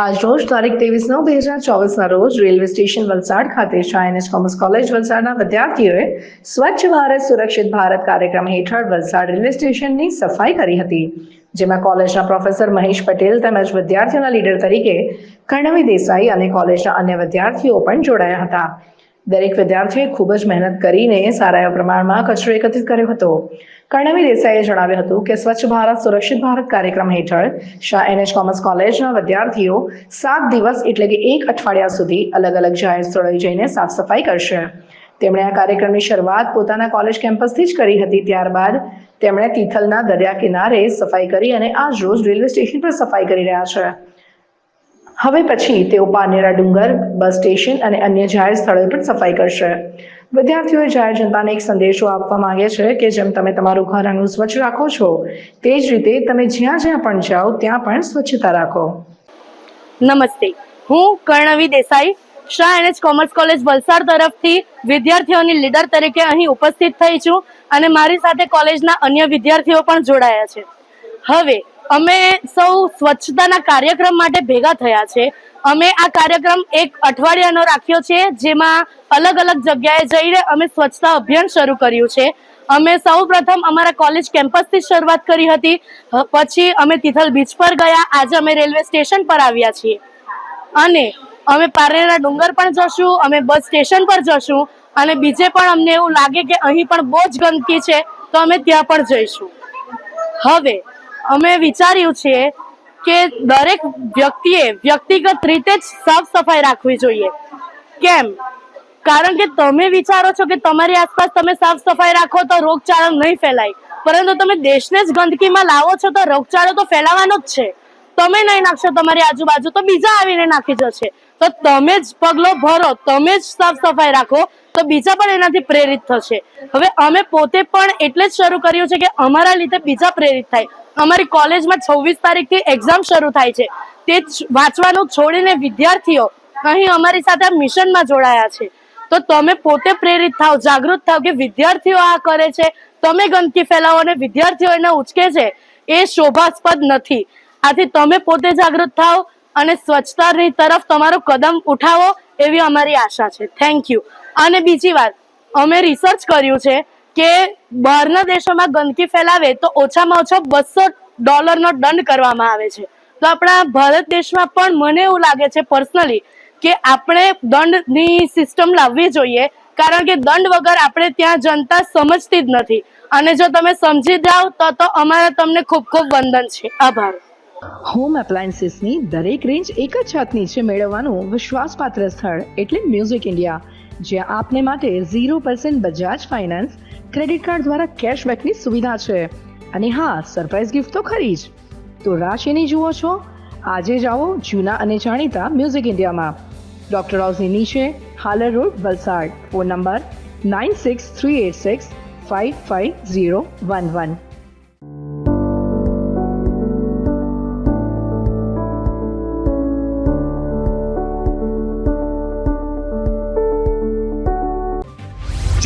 આજ રોજ તારીખ ત્રેવીસ નવ બે હજાર ચોવીસના રોજ રેલવે સ્ટેશન વલસાડ ખાતે શાયનેસ કોમર્સ કોલેજ વલસાડના વિદ્યાર્થીઓએ સ્વચ્છ ભારત, સુરક્ષિત ભારત કાર્યક્રમ હેઠળ વલસાડ રેલવે સ્ટેશનની સફાઈ કરી હતી, જેમાં કોલેજના પ્રોફેસર મહેશ પટેલ તેમજ વિદ્યાર્થીઓના લીડર તરીકે કર્ણવી દેસાઈ અને કોલેજના અન્ય વિદ્યાર્થીઓ પણ જોડાયા હતા. દરેક વિદ્યાર્થીએ ખૂબ જ મહેનત કરીને સારા એવા પ્રમાણમાં કચરો એકત્રિત કર્યો હતો. કર્ણવી દેસાઈએ જણાવ્યું હતું કે સ્વચ્છ ભારત, સુરક્ષિત ભારત કાર્યક્રમ હેઠળ શાહ એનએચ કોમર્સ કોલેજના વિદ્યાર્થીઓ સાત દિવસ એટલે કે એક અઠવાડિયા સુધી અલગ અલગ જાહેર સ્થળોએ જઈને સાફ સફાઈ કરશે. તેમણે આ કાર્યક્રમની શરૂઆત પોતાના કોલેજ કેમ્પસથી જ કરી હતી. ત્યારબાદ તેમણે તિથલના દરિયા કિનારે સફાઈ કરી અને આજ રોજ રેલવે સ્ટેશન પર સફાઈ કરી રહ્યા છે. હવે પછી તેઓ પાનેરા ડુંગર, બસ સ્ટેશન અને અન્ય જાહેર સ્થળોએ પણ સફાઈ કરશે. વિદ્યાર્થીઓએ જાહેર જનતાને એક સંદેશો આપવા માંગે છે કે જેમ તમે તમારું ઘર આંગણું સ્વચ્છ રાખો છો, તે જ રીતે તમે જ્યાં જ્યાં પણ જાઓ, ત્યાં પણ સ્વચ્છતા રાખો. નમસ્તે. હું Karnavi Desai, Shah NH commerce college Valsad તરફથી વિદ્યાર્થીઓની લીડર તરીકે અહીં ઉપસ્થિત થઈ છું અને મારી સાથે કોલેજના અન્ય વિદ્યાર્થીઓ પણ જોડાયા છે. હવે અમે સૌ સ્વચ્છતાના કાર્યક્રમ માટે ભેગા થયા છે. અમે આ કાર્યક્રમ એક અઠવાડિયાનો રાખ્યો છે, જેમાં અલગ અલગ જગ્યાએ જઈને અમે સ્વચ્છતા અભિયાન શરૂ કર્યું છે. અમે સૌ પ્રથમ અમારા કોલેજ કેમ્પસથી શરૂઆત કરી હતી. પછી અમે તિથલ બીચ પર ગયા. આજે અમે રેલવે સ્ટેશન પર આવ્યા છીએ. અને અમે પારેરા ડુંગર પણ જશું, અમે બસ સ્ટેશન પર જશું. અને બીજે પણ અમને એવું લાગે કે અહીં પણ બહુ જ ગંદકી છે, તો અમે ત્યાં પણ જઈશું. હવે અમે વિચાર્યું છે કે દરેક વ્યક્તિએ વ્યક્તિગત રીતે જ સાફ સફાઈ રાખવી જોઈએ. કેમ? કારણ કે તમે વિચારો છો કે તમારી આસપાસ તમે સાફ સફાઈ રાખો તો રોગચાળો નહીં ફેલાય. પરંતુ તમે દેશને જ ગંદકીમાં લાવો છો તો રોગચાળો તો ફેલાવાનો જ છે. તમે નહીં નાખશો, તમારી આજુબાજુ તો બીજા આવીને નાખી જશે. તો તમે જ પગલો ભરો, તમે જ સાફ સફાઈ રાખો તો બીજા પણ એનાથી પ્રેરિત થશે. હવે અમે પોતે પણ એટલે જ શરૂ કર્યું છે કે અમારા લીધે બીજા પ્રેરિત થાય. અમારી કોલેજમાં છવ્વીસ તારીખથી એક્ઝામ શરૂ થાય છે. તે વાંચવાનું છોડીને વિદ્યાર્થીઓ અહીં અમારી સાથે મિશનમાં જોડાયા છે. તો તમે પોતે પ્રેરિત થાવ, જાગૃત થાવ કે વિદ્યાર્થીઓ આ કરે છે. તમે ગંદકી ફેલાવો અને વિદ્યાર્થીઓ એને ઉચકે છે, એ શોભાસ્પદ નથી. આથી તમે પોતે જાગૃત થાવ અને સ્વચ્છતાની તરફ તમારો કદમ ઉઠાવો એવી અમારી આશા છે. થેન્ક યુ અને બીજી વાત, અમે રિસર્ચ કર્યું છે કે બહારના દેશોમાં ગંદકી ફેલાવે તો ઓછામાં ઓછો બસો ડોલરનો દંડ કરવામાં આવે છે. તો આપણા ભારત દેશમાં પણ મને એવું લાગે છે પર્સનલી કે આપણે દંડની સિસ્ટમ લાવવી જોઈએ, કારણ કે દંડ વગર આપણે ત્યાં જનતા સમજતી જ નથી. અને જો તમે સમજી જાઓ તો તો અમારા તમને ખૂબ ખૂબ વંદન છે. આભાર. હોમ એપ્લાયન્સીસની દરેક રેન્જ એક જ છતની છે મેળવવાનું વિશ્વાસપાત્ર સ્થળ એટલે મ્યુઝિક ઇન્ડિયા જ્યાં આપને માટે zero percent Bajaj finance, credit card દ્વારા કેશબેકની સુવિધા છે. અને હા સરપ્રાઇઝ ગિફ્ટ તો ખરી જ. તો રાશિની શેની જુઓ છો. આજે જાઓ જૂના અને જાણીતા મ્યુઝિક ઇન્ડિયામાં. ડોક્ટર હાઉસની નીચે, Halar road, Valsad. Phone number nine six three eight six five five zero one one.